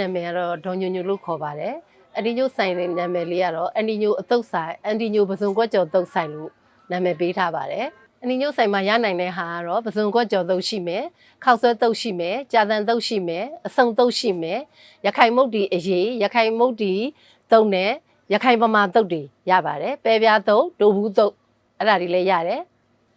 နာမည်ကတော့ဒေါ်ညိုညိုလို့ခေါ်ပါတယ်အန်ဒီညိုဆိုင်တဲ့နာမည်လေးကတော့အန်ဒီညိုအတုပ်ဆိုင်အန်ဒီညိုပစုံကွက်ကျော်တုပ်ဆိုင်လို့နာမည်ပေးထားပါတယ်အန်ဒီညိုဆိုင်မှာရနိုင်တဲ့ဟာကတော့ပစုံကွက်ကျော်တုပ်ရှိမယ်ခောက်ဆွဲတုပ်ရှိမယ်ကြာတန်တုပ်ရှိမယ်အစုံတုပ်ရှိမယ်ရခိုင်မုတ်ဒီအရေးရခိုင်မုတ်ဒီတုပ်နဲ့ရခိုင်ပမာတုပ်တွေရပါတယ်ပဲပြားတုပ်ဒိုဘူးတုပ်အဲ့ဒါတွေလည်းရတယ်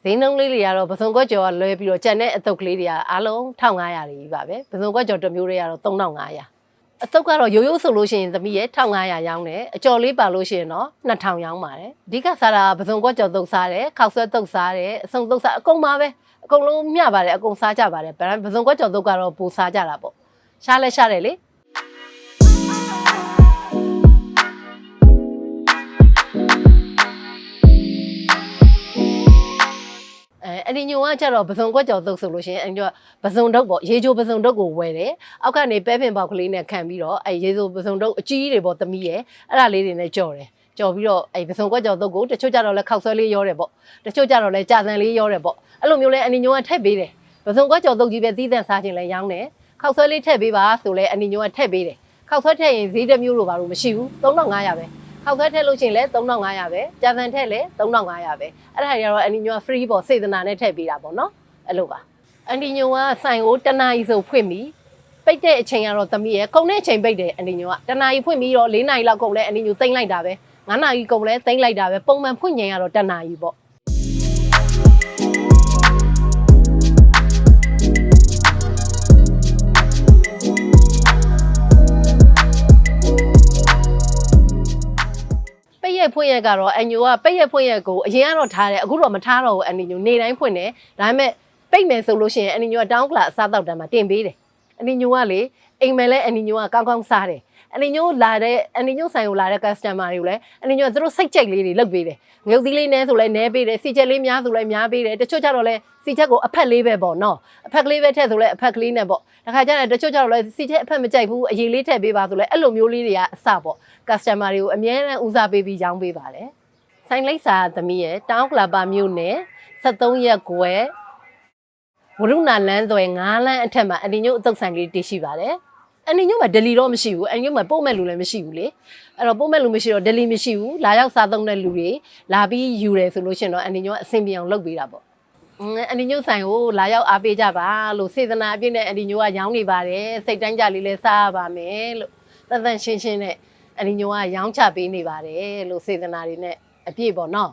ဈေးနှုန်းလေးတွေကတော့ပစုံကွက်ကျော်ကလွဲပြီးတော့ကျန်တဲ့အတုပ်ကလေးတွေကအားလုံး1500တွေကြီးပါပဲပစုံကွက်ကျော်တစ်မျိုးတွေကတော့3500 အတုပ်ကတော့ရိုးရိုးဆိုလို့ရှိရင်သမီးရဲ့1500ရောင်းတယ်အကျော်လေးပါလို့ရှိရင်တော့2000ရောင်းပါတယ်အဓိကစားတာပစုံကွက်ကြော်တုပ်စားတယ်ခောက်ဆွဲတုပ်စားတယ်အစုံတုပ်စားအကုန်ပါပဲအကုန်လုံးမျှပါတယ်အကုန်စားကြပါတယ်ဗပစုံကွက်ကြော်တုပ်ကတော့ပိုစားကြတာပေါ့ရှားလဲရှားတယ်လေ အဲအဒီညိုကကြတော့ပစုံကွက်ကြော်တုပ်ဆိုလို့ရှိရင်အညိုကပစုံတုပ်ပေါ့ရေချိုပစုံတုပ်ကိုဝယ်တယ်အောက်ကနေပဲပင်ပေါက်ကလေးနဲ့ခံပြီးတော့အဲရေချိုပစုံတုပ်အကြီးတွေပေါ့သမီးရဲ့အဲ့ဒါလေးတွေနဲ့ကြော်တယ်ကြော်ပြီးတော့အဲပစုံကွက်ကြော်တုပ်ကိုတချို့ကြတော့လဲခောက်ဆွဲလေးရောတယ်ပေါ့တချို့ကြတော့လဲကြာစံလေးရောတယ်ပေါ့အဲ့လိုမျိုးလဲအဒီညိုကထည့်ပေးတယ်ပစုံကွက်ကြော်တုပ်ကြီးပဲသီးသန့်စားခြင်းလဲရောင်းတယ်ခောက်ဆွဲလေးထည့်ပေးပါဆိုလဲအဒီညိုကထည့်ပေးတယ်ခောက်ဆွဲထည့်ရင်ဈေးတစ်မျိုးလိုပါလို့မရှိဘူး3500ပဲ ခောက်ဆွဲထည့်လို့ရှိရင်လဲ3500ပဲကြာစံထည့်လဲ3500ပဲအဲ့ဒါတွေကတော့အန်ဒီညိုက free ပေါ့စေတနာနဲ့ထည့်ပေးတာပေါ့နော်အဲ့လိုပါအန်ဒီညိုကဆိုင်ကိုတနားရီဆိုဖွင့်ပြီးပိတ်တဲ့အချိန်ကတော့သမီးရဲ့ကုန်တဲ့အချိန်ပိတ်တယ်အန်ဒီညိုကတနားရီဖွင့်ပြီးတော့၄နာရီလောက်ကုန်လဲအန်ဒီညိုသိမ့်လိုက်တာပဲ9နာရီကုန်လဲသိမ့်လိုက်တာပဲပုံမှန်ဖွင့်ချိန်ကတော့တနားရီပေါ့ ရက်ဖွင့်ရက်ကတော့အန်ညိုကပိတ်ရက်ဖွင့်ရက်ကိုအရင်ကတော့ထားတယ်အခုတော့မထားတော့ဘူးအန်ဒီညိုနေတိုင်းဖွင့်တယ်ဒါပေမဲ့ပိတ်မယ်ဆိုလို့ရှိရင်အန်ဒီညိုကတောင်းကလာအစားတောက်တန်းမှာတင်ပေးတယ်အန်ဒီညိုကလေအိမ်မယ်လဲအန်ဒီညိုကကောင်းကောင်းစားတယ် အန်ဒီညိုလာတဲ့အန်ဒီညိုဆိုင်ကိုလာတဲ့ customer တွေကိုလည်းအန်ဒီညိုကသူတို့စိတ်ကြိုက်လေးတွေလုပ်ပေးတယ်ငုတ်သီးလေးနဲဆိုလဲနဲပေးတယ်စီချက်လေးများဆိုလဲများပေးတယ်တချို့ကြတော့လဲစီချက်ကိုအဖက်လေးပဲပေါ့နော်အဖက်ကလေးပဲထည့်ဆိုလဲအဖက်ကလေးနဲ့ပေါ့တခါကျရင်တချို့ကြတော့လဲစီချက်အဖက်မကြိုက်ဘူးအရေးလေးထည့်ပေးပါဆိုလဲအဲ့လိုမျိုးလေးတွေကအစပေါ့ customer တွေကိုအမြဲတမ်းဦးစားပေးပြီးရောင်းပေးပါတယ်ဆိုင်လိပ်စာသမီးရဲ့တောင်းကလာပါမြို့နယ်73ရက်ကွယ်ဝရုဏလန်းသွဲ9လမ်းအထက်မှာအန်ဒီညိုအတုပ်ဆိုင်လေးတည်ရှိပါတယ် အန်ဒီညိုမှာဒလီတော့မရှိဘူးအန်ဒီညိုမှာပို့မဲ့လူလည်းမရှိဘူးလေအဲ့တော့ပို့မဲ့လူမရှိတော့ဒလီမရှိဘူးလာရောက်စားသုံးတဲ့လူတွေလာပြီးယူတယ်ဆိုလို့ရှိရင်တော့အန်ဒီညိုကအဆင်ပြေအောင်လုပ်ပေးတာပေါ့အင်းအန်ဒီညိုဆိုင်ကိုလာရောက်အားပေးကြပါလို့စေတနာအပြည့်နဲ့အန်ဒီညိုကရောင်းနေပါတယ်စိတ်တိုင်းကြလေးလည်းစားရပါမယ်လို့တန်တန်ရှင်းရှင်းနဲ့အန်ဒီညိုကရောင်းချပေးနေပါတယ်လို့စေတနာတွေနဲ့အပြည့်ပေါ့နော်